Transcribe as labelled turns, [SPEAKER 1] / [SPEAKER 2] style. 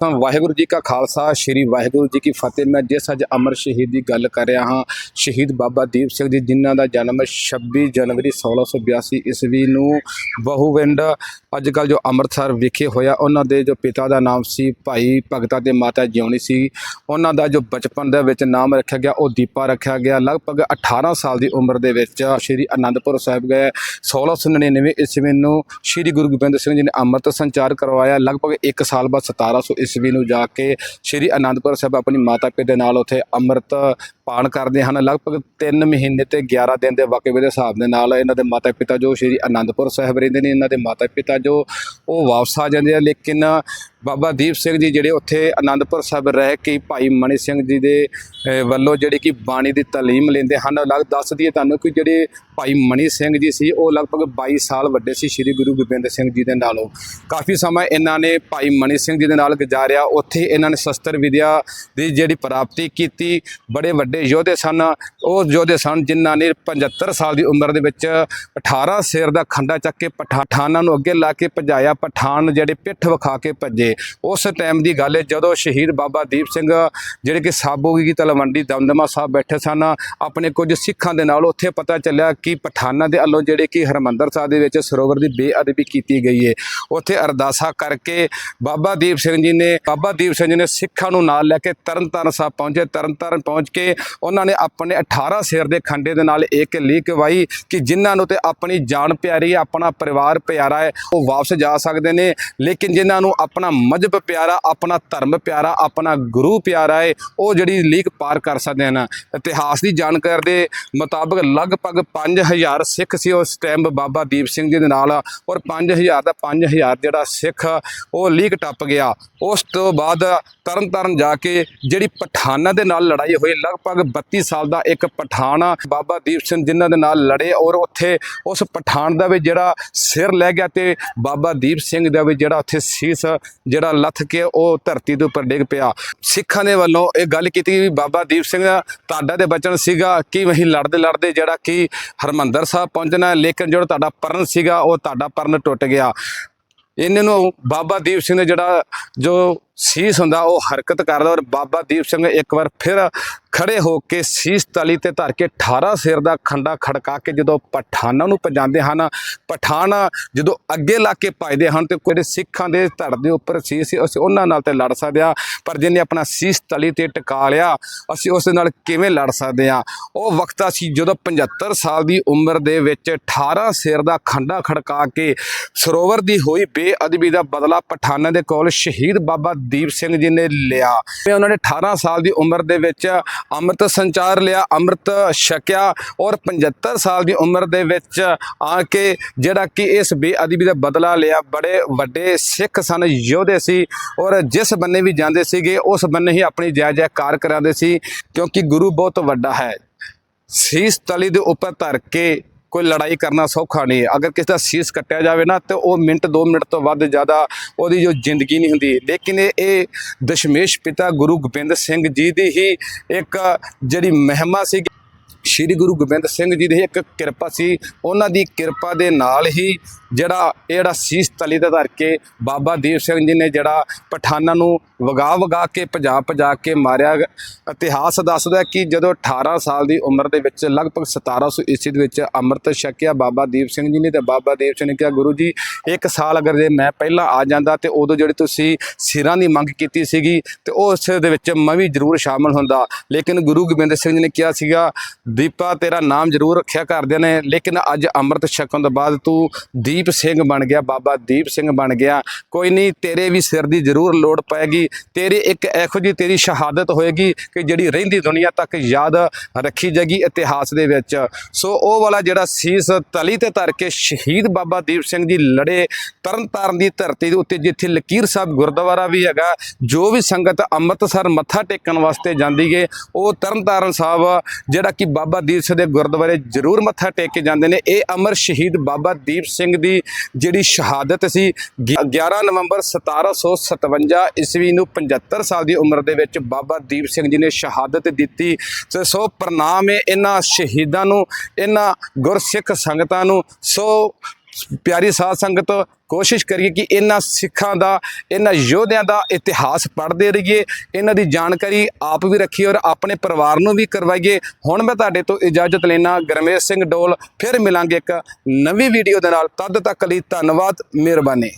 [SPEAKER 1] ਤਾਂ ਵਾਹਿਗੁਰੂ ਜੀ ਕਾ ਖਾਲਸਾ, ਸ੍ਰੀ ਵਾਹਿਗੁਰੂ ਜੀ ਕੀ ਫਤਿਹ। ਮੈਂ ਜਿਸ ਅੱਜ ਅਮਰ ਸ਼ਹੀਦ ਦੀ ਗੱਲ ਕਰ ਰਿਹਾ ਹਾਂ, ਸ਼ਹੀਦ ਬਾਬਾ ਦੀਪ ਸਿੰਘ ਜੀ, ਜਿਨ੍ਹਾਂ ਦਾ ਜਨਮ 26 ਜਨਵਰੀ 1682 ਈਸਵੀ ਨੂੰ ਬਹੁਵਿੰਡ ਅੱਜ ਕੱਲ ਜੋ ਅੰਮ੍ਰਿਤਸਰ ਵਿਖੇ ਹੋਇਆ, ਉਹਨਾਂ ਦੇ ਜੋ ਪਿਤਾ ਦਾ ਨਾਮ ਸੀ ਭਾਈ ਭਗਤਾ ਤੇ ਮਾਤਾ ਜਿਉਣੀ ਸੀ, ਉਹਨਾਂ ਦਾ ਜੋ ਬਚਪਨ ਦੇ ਵਿੱਚ ਨਾਮ ਰੱਖਿਆ ਗਿਆ, ਉਹ ਦੀਪਾ ਰੱਖਿਆ ਗਿਆ। ਲਗਭਗ 18 ਸਾਲ ਦੀ ਉਮਰ ਦੇ ਵਿੱਚ ਸ਼੍ਰੀ ਅਨੰਦਪੁਰ ਸਾਹਿਬ ਗਏ। 1699 ਈਸਵੀ ਨੂੰ ਸ਼੍ਰੀ ਗੁਰੂ ਗੋਬਿੰਦ ਸਿੰਘ ਜੀ ਨੇ ਅੰਮ੍ਰਿਤ ਸੰਚਾਰ ਕਰਵਾਇਆ। ਲਗਭਗ 1 ਸਾਲ ਬਾਅਦ 1700 ਈਸਵੀ ਨੂੰ ਜਾ ਕੇ ਸ਼੍ਰੀ ਅਨੰਦਪੁਰ ਸਾਹਿਬ ਆਪਣੀ ਮਾਤਾ ਪਿਤਾ ਦੇ ਨਾਲ ਉੱਥੇ ਅੰਮ੍ਰਿਤ ਪਾਣ ਕਰਦੇ ਹਨ। ਲਗਭਗ 3 ਮਹੀਨੇ ਤੇ 11 ਦਿਨ ਦੇ ਵਾਕਵੇ ਦੇ ਹਿਸਾਬ ਦੇ ਨਾਲ ਇਹਨਾਂ ਦੇ ਮਾਤਾ ਪਿਤਾ ਜੋ ਸ਼੍ਰੀ ਅਨੰਦਪੁਰ ਸਾਹਿਬ ਰਹਿੰਦੇ ਨੇ, ਇਹਨਾਂ ਦੇ ਮਾਤਾ ਪਿਤਾ ਜੋ ਉਹ ਵਾਪਸ ਆ ਜਾਂਦੇ ਆ। ਲੇਕਿਨ ਬਾਬਾ ਦੀਪ ਸਿੰਘ ਜੀ ਜਿਹੜੇ ਉੱਥੇ ਅਨੰਦਪੁਰ ਸਾਹਿਬ ਰਹਿ ਕੇ ਭਾਈ ਮਣੀ ਸਿੰਘ ਜੀ ਦੇ ਵੱਲੋਂ ਜਿਹੜੀ ਕਿ ਬਾਣੀ ਦੀ ਤਾਲੀਮ ਲੈਂਦੇ ਹਨ। ਲੱਗ ਦੱਸ ਦਈਏ ਤੁਹਾਨੂੰ ਕਿ ਜਿਹੜੇ ਭਾਈ ਮਣੀ ਸਿੰਘ ਜੀ ਸੀ, ਉਹ ਲਗਭਗ 22 ਸਾਲ ਵੱਡੇ ਸੀ ਸ੍ਰੀ ਗੁਰੂ ਗੋਬਿੰਦ ਸਿੰਘ ਜੀ ਦੇ ਨਾਲੋਂ। ਕਾਫੀ ਸਮਾਂ ਇਹਨਾਂ ਨੇ ਭਾਈ ਮਣੀ ਸਿੰਘ ਜੀ ਦੇ ਨਾਲ ਗੁਜ਼ਾਰਿਆ। ਉੱਥੇ ਇਹਨਾਂ ਨੇ ਸ਼ਸਤਰ ਵਿਦਿਆ ਦੀ ਜਿਹੜੀ ਪ੍ਰਾਪਤੀ ਕੀਤੀ। ਬੜੇ ਵੱਡੇ ਯੋਧੇ ਸਨ। ਉਹ ਯੋਧੇ ਸਨ ਜਿਨ੍ਹਾਂ ਨੇ 75 ਸਾਲ ਦੀ ਉਮਰ ਦੇ ਵਿੱਚ 18 ਸਿਰ ਦਾ ਖੰਡਾ ਚੱਕ ਕੇ ਪਠਾਠਾਨਾਂ ਨੂੰ ਅੱਗੇ ਲਾ ਕੇ ਭਜਾਇਆ, ਪਠਾਨ ਜਿਹੜੇ ਪਿੱਠ ਵਿਖਾ ਕੇ ਭੱਜੇ। ਉਸ ਟਾਈਮ ਦੀ ਗੱਲ ਹੈ, ਜਦੋਂ ਸ਼ਹੀਦ ਬਾਬਾ ਦੀਪ ਸਿੰਘ, ਜਿਹੜੇ ਕਿ ਸਾਬੋਗੀ ਕੀ ਤਲਵੰਡੀ ਦਮਦਮਾ ਸਾਹਿਬ ਬੈਠੇ ਸਨ, ਆਪਣੇ ਕੁਝ ਸਿੱਖਾਂ ਦੇ ਨਾਲ ਉੱਥੇ ਪਤਾ ਚੱਲਿਆ ਕਿ ਪਠਾਨਾਂ ਦੇ ਵੱਲੋਂ ਜਿਹੜੇ ਕਿ ਹਰਮੰਦਰ ਸਾਹਿਬ ਦੇ ਵਿੱਚ ਸਰੋਵਰ ਦੀ ਬੇਅਦਬੀ ਕੀਤੀ ਗਈ ਹੈ। ਉੱਥੇ ਅਰਦਾਸਾ ਕਰਕੇ ਬਾਬਾ ਦੀਪ ਸਿੰਘ ਜੀ ਨੇ, ਬਾਬਾ ਦੀਪ ਸਿੰਘ ਜੀ ਨੇ ਸਿੱਖਾਂ ਨੂੰ ਨਾਲ ਲੈ ਕੇ ਤਰਨਤਾਰਨ ਸਾਹਿਬ ਪਹੁੰਚੇ। ਤਰਨਤਾਰਨ ਪਹੁੰਚ ਕੇ ਉਹਨਾਂ ਨੇ ਆਪਣੇ 18 ਸਿਰ ਦੇ ਖੰਡੇ ਦੇ ਨਾਲ ਇੱਕ ਲੀਕ ਵਾਈ ਕਿ ਜਿਨ੍ਹਾਂ ਨੂੰ ਤੇ ਆਪਣੀ ਜਾਨ ਪਿਆਰੀ ਹੈ ਆਪਣਾ ਪਰਿਵਾਰ ਪਿਆਰਾ ਹੈ ਉਹ ਵਾਪਸ ਜਾ ਸਕਦੇ ਨੇ। ਲੇਕਿਨ ਜਿਨ੍ਹਾਂ ਨੂੰ ਆਪਣਾ ਮਜਬ ਪਿਆਰਾ, ਆਪਣਾ ਧਰਮ ਪਿਆਰਾ, ਆਪਣਾ ਗੁਰੂ ਪਿਆਰਾ ਹੈ ਉਹ ਜਿਹੜੀ ਲੀਕ ਪਾਰ ਕਰ ਸਕਦੇ ਹਨ। ਇਤਿਹਾਸ ਦੀ ਜਾਣਕਾਰੀ ਦੇ ਮੁਤਾਬਕ ਲਗਭਗ 5000 ਸਿੱਖ ਸੀ ਉਸ ਟਾਈਮ ਬਾਬਾ ਦੀਪ ਸਿੰਘ ਜੀ ਦੇ ਨਾਲ ਔਰ 5000 ਦਾ 5000 ਜਿਹੜਾ ਸਿੱਖ, ਉਹ ਲੀਕ ਟੱਪ ਗਿਆ। ਉਸ ਤੋਂ ਬਾਅਦ ਤਰਨਤਾਰਨ ਜਾ ਕੇ ਜਿਹੜੀ ਪਠਾਨਾਂ ਦੇ ਨਾਲ ਲੜਾਈ ਹੋਈ, ਲਗਭਗ 32 ਸਾਲ ਦਾ ਇੱਕ ਪਠਾਨ ਬਾਬਾ ਦੀਪ ਸਿੰਘ ਜਿਨ੍ਹਾਂ ਦੇ ਨਾਲ ਲੜੇ ਔਰ ਉੱਥੇ ਉਸ ਪਠਾਨ ਦਾ ਵੀ ਜਿਹੜਾ ਸਿਰ ਲੈ ਗਿਆ ਤੇ ਬਾਬਾ ਦੀਪ ਸਿੰਘ ਦਾ ਵੀ ਜਿਹੜਾ ਉੱਥੇ ਸੀਸ, ਜਿਹੜਾ ਲੱਥ ਕੇ ਉਹ ਧਰਤੀ ਦੇ ਉੱਪਰ ਡਿੱਗ ਪਿਆ। ਸਿੱਖਾਂ ਦੇ ਵੱਲੋਂ ਇਹ ਗੱਲ ਕੀਤੀ ਵੀ ਬਾਬਾ ਦੀਪ ਸਿੰਘ ਤੁਹਾਡਾ ਦੇ ਬਚਨ ਸੀਗਾ ਕਿ ਵਹੀਂ ਲੜਦੇ ਲੜਦੇ ਜਿਹੜਾ ਕਿ ਹਰਮੰਦਰ ਸਾਹਿਬ ਪਹੁੰਚਣਾ ਲੇਕਿਨ ਜਿਹੜਾ ਤੁਹਾਡਾ ਪਰਨ ਸੀਗਾ ਉਹ ਤੁਹਾਡਾ ਪਰਨ ਟੁੱਟ ਗਿਆ। ਇਹਨਾਂ ਨੂੰ ਬਾਬਾ ਦੀਪ ਸਿੰਘ ਨੇ ਜਿਹੜਾ ਜੋ ਸੀਸ ਹੁੰਦਾ, ਉਹ ਹਰਕਤ ਕਰਦਾ ਔਰ ਬਾਬਾ ਦੀਪ ਸਿੰਘ ਇੱਕ ਵਾਰ ਫਿਰ ਖੜੇ ਹੋ ਕੇ ਸੀਸ ਤਲੀ ਤੇ ਧਰ ਕੇ 18 ਸਿਰ ਦਾ ਖੰਡਾ ਖੜਕਾ ਕੇ ਜਦੋਂ ਪਠਾਨਾਂ ਨੂੰ ਪਜਾਉਂਦੇ ਹਨ, ਪਠਾਨ ਜਦੋਂ ਅੱਗੇ ਲਾ ਕੇ ਭਜਦੇ ਹਨ ਤੇ ਕੋਈ ਸਿੱਖਾਂ ਦੇ ਧੜ ਦੇ ਉੱਪਰ ਸੀਸ ਸੀ ਅਸੀਂ ਉਹਨਾਂ ਨਾਲ ਤੇ ਲੜ ਸਕਦੇ ਆ ਪਰ ਜਿਹਨੇ ਆਪਣਾ ਸੀਸ ਤਲੀ ਤੇ ਟਿਕਾ ਲਿਆ, ਅਸੀਂ ਉਸ ਨਾਲ ਕਿਵੇਂ ਲੜ ਸਕਦੇ ਆ ਉਹ ਵਕਤ ਅਸੀਂ ਜਦੋਂ 75 ਸਾਲ ਦੀ ਉਮਰ ਦੇ ਵਿੱਚ 18 ਸਿਰ ਦਾ ਖੰਡਾ ਖੜਕਾ ਕੇ ਸਰੋਵਰ ਦੀ ਹੋਈ ਬੇਅਦਬੀ ਦਾ ਬਦਲਾ ਪਠਾਨਾਂ ਦੇ ਕੋਲ ਸ਼ਹੀਦ ਬਾਬਾ ਦੀਪ ਸਿੰਘ ਜੀ ਨੇ ਲਿਆ। ਤੇ ਉਹਨਾਂ ਨੇ 18 ਸਾਲ ਦੀ ਉਮਰ ਦੇ ਵਿੱਚ ਅੰਮ੍ਰਿਤ ਸੰਚਾਰ ਲਿਆ, ਅੰਮ੍ਰਿਤ ਛਕਿਆ ਔਰ 75 ਸਾਲ ਦੀ ਉਮਰ ਦੇ ਵਿੱਚ ਆ ਕੇ ਜਿਹੜਾ ਕਿ ਇਸ ਬੇਅਦਬੀ ਦਾ ਬਦਲਾ ਲਿਆ। ਬੜੇ ਵੱਡੇ ਸਿੱਖ ਸਨ, ਯੋਧੇ ਸੀ ਔਰ ਜਿਸ ਬੰਨੇ ਵੀ ਜਾਂਦੇ ਸੀਗੇ, ਉਸ ਬੰਨੇ ਹੀ ਆਪਣੀ ਜੈ ਜੈਕਾਰ ਕਰਾਉਂਦੇ ਸੀ ਕਿਉਂਕਿ ਗੁਰੂ ਬਹੁਤ ਵੱਡਾ ਹੈ। ਸੀਸ ਤਲੀ ਦੇ ਉੱਪਰ ਧਰ ਕੇ ਕੋਈ ਲੜਾਈ ਕਰਨਾ ਸੌਖਾ ਨਹੀਂ। ਅਗਰ ਕਿਸੇ ਦਾ ਸੀਸ ਕੱਟਿਆ ਜਾਵੇ ਨਾ, ਤੇ ਉਹ ਮਿੰਟ 2 ਮਿੰਟ ਤੋਂ ਵੱਧ ਜ਼ਿਆਦਾ ਉਹਦੀ ਜੋ ਜ਼ਿੰਦਗੀ ਨਹੀਂ ਹੁੰਦੀ। ਲੇਕਿਨ ਇਹ ਇਹ ਦਸ਼ਮੇਸ਼ ਪਿਤਾ ਗੁਰੂ ਗੋਬਿੰਦ ਸਿੰਘ ਜੀ ਦੀ ਹੀ ਇੱਕ ਜਿਹੜੀ ਮਹਿਮਾ ਸੀ ਸ਼੍ਰੀ ਗੁਰੂ ਗੋਬਿੰਦ ਸਿੰਘ ਜੀ ਦੀ ਇੱਕ ਕਿਰਪਾ ਸੀ। ਉਹਨਾਂ ਦੀ ਕਿਰਪਾ ਦੇ ਨਾਲ ਹੀ ਜਿਹੜਾ ਇਹ ਜਿਹੜਾ ਸੀਸ ਤਲੀ ਤੇ ਧਰ ਕੇ ਬਾਬਾ ਦੀਪ ਸਿੰਘ ਜੀ ਨੇ ਜਿਹੜਾ ਪਠਾਨਾਂ ਨੂੰ ਵਗਾ ਵਗਾ ਕੇ, ਭਜਾ ਭਜਾ ਕੇ ਮਾਰਿਆ। ਇਤਿਹਾਸ ਦੱਸਦਾ ਕਿ ਜਦੋਂ 18 ਸਾਲ ਦੀ ਉਮਰ ਦੇ ਵਿੱਚ ਲਗਭਗ 1700 ਈਸਵੀ ਦੇ ਵਿੱਚ ਅੰਮ੍ਰਿਤ ਛਕਿਆ ਬਾਬਾ ਦੀਪ ਸਿੰਘ ਜੀ ਨੇ ਤੇ ਬਾਬਾ ਦੀਪ ਸਿੰਘ ਨੇ ਕਿਹਾ, ਗੁਰੂ ਜੀ, ਇੱਕ ਸਾਲ ਅਗਰ ਜੇ ਮੈਂ ਪਹਿਲਾਂ ਆ ਜਾਂਦਾ ਤੇ ਉਦੋਂ ਜਿਹੜੀ ਤੁਸੀਂ ਸਿਰਾਂ ਦੀ ਮੰਗ ਕੀਤੀ ਸੀਗੀ ਤੇ ਉਸ ਦੇ ਵਿੱਚ ਮੈਂ ਵੀ ਜ਼ਰੂਰ ਸ਼ਾਮਲ ਹੁੰਦਾ। ਲੇਕਿਨ ਗੁਰੂ ਗੋਬਿੰਦ ਸਿੰਘ ਜੀ ਨੇ ਕਿਹਾ ਸੀਗਾ ਦੀਪਾ, ਤੇਰਾ ਨਾਮ ਜ਼ਰੂਰ ਰੱਖਿਆ ਕਰਦੇ ਨੇ, ਲੇਕਿਨ ਅੱਜ ਅੰਮ੍ਰਿਤ ਛਕਣ ਤੋਂ ਬਾਅਦ ਤੂੰ ਦੀਪ ਸਿੰਘ ਬਣ ਗਿਆ, ਬਾਬਾ ਦੀਪ ਸਿੰਘ ਬਣ ਗਿਆ। ਕੋਈ ਨਹੀਂ, ਤੇਰੇ ਵੀ ਸਿਰ ਦੀ ਜ਼ਰੂਰ ਲੋੜ ਪਏਗੀ। ਤੇਰੀ ਇੱਕ ਇਹੋ ਜੀ ਤੇਰੀ ਸ਼ਹਾਦਤ ਹੋਏਗੀ ਕਿ ਜਿਹੜੀ ਰਹਿੰਦੀ ਦੁਨੀਆ ਤੱਕ ਯਾਦ ਰੱਖੀ ਜਾਏਗੀ ਇਤਿਹਾਸ ਦੇ ਵਿੱਚ। ਸੋ ਉਹ ਵਾਲਾ ਜਿਹੜਾ ਸੀਸ ਤਲੀ ਤੇ ਧਰ ਕੇ ਸ਼ਹੀਦ ਬਾਬਾ ਦੀਪ ਸਿੰਘ ਜੀ ਲੜੇ ਤਰਨਤਾਰਨ ਦੀ ਧਰਤੀ ਦੇ ਉੱਤੇ, ਜਿੱਥੇ ਲਕੀਰ ਸਾਹਿਬ ਗੁਰਦੁਆਰਾ ਵੀ ਹੈਗਾ, ਜੋ ਵੀ ਸੰਗਤ ਅੰਮ੍ਰਿਤਸਰ ਮੱਥਾ ਟੇਕਣ ਵਾਸਤੇ ਜਾਂਦੀ ਏ, ਉਹ ਤਰਨਤਾਰਨ ਸਾਹਿਬ, ਜਿਹੜਾ ਕਿ ਬਾਬਾ ਦੀਪ ਸਿੰਘ ਦੇ ਗੁਰਦੁਆਰੇ ਜ਼ਰੂਰ ਮੱਥਾ ਟੇਕ ਕੇ ਜਾਂਦੇ ਨੇ। ਇਹ ਅਮਰ ਸ਼ਹੀਦ ਬਾਬਾ ਦੀਪ ਸਿੰਘ ਦੀ ਜਿਹੜੀ ਸ਼ਹਾਦਤ ਸੀ, ਗਿ- 11 ਨਵੰਬਰ 1757 ਈਸਵੀ ਨੂੰ 75 ਸਾਲ ਦੀ ਉਮਰ ਦੇ ਵਿੱਚ ਬਾਬਾ ਦੀਪ ਸਿੰਘ ਜੀ ਨੇ ਸ਼ਹਾਦਤ ਦਿੱਤੀ ਤੇ ਸੋ ਪ੍ਰਣਾਮ ਹੈ ਇਹਨਾਂ ਸ਼ਹੀਦਾਂ ਨੂੰ, ਇਹਨਾਂ ਗੁਰਸਿੱਖ ਸੰਗਤਾਂ ਨੂੰ। ਸੋ ਪਿਆਰੀ ਸਾਧ ਸੰਗਤ, ਕੋਸ਼ਿਸ਼ ਕਰੀਏ ਕਿ ਇਹਨਾਂ ਸਿੱਖਾਂ ਦਾ, ਇਹਨਾਂ ਯੋਧਿਆਂ ਦਾ ਇਤਿਹਾਸ ਪੜ੍ਹਦੇ ਰਹੀਏ। ਇਹਨਾਂ ਦੀ ਜਾਣਕਾਰੀ ਆਪ ਵੀ ਰੱਖੀਏ ਔਰ ਆਪਣੇ ਪਰਿਵਾਰ ਨੂੰ ਵੀ ਕਰਵਾਈਏ। ਹੁਣ ਮੈਂ ਤੁਹਾਡੇ ਤੋਂ ਇਜਾਜ਼ਤ ਲੈਣਾ ਗਰਮੇਸ਼ ਸਿੰਘ ਡੋਲ, ਫਿਰ ਮਿਲਾਂਗੇ ਇੱਕ ਨਵੀਂ ਵੀਡੀਓ ਦੇ ਨਾਲ। ਤਦ ਤੱਕ ਲਈ ਧੰਨਵਾਦ, ਮਿਹਰਬਾਨੀ।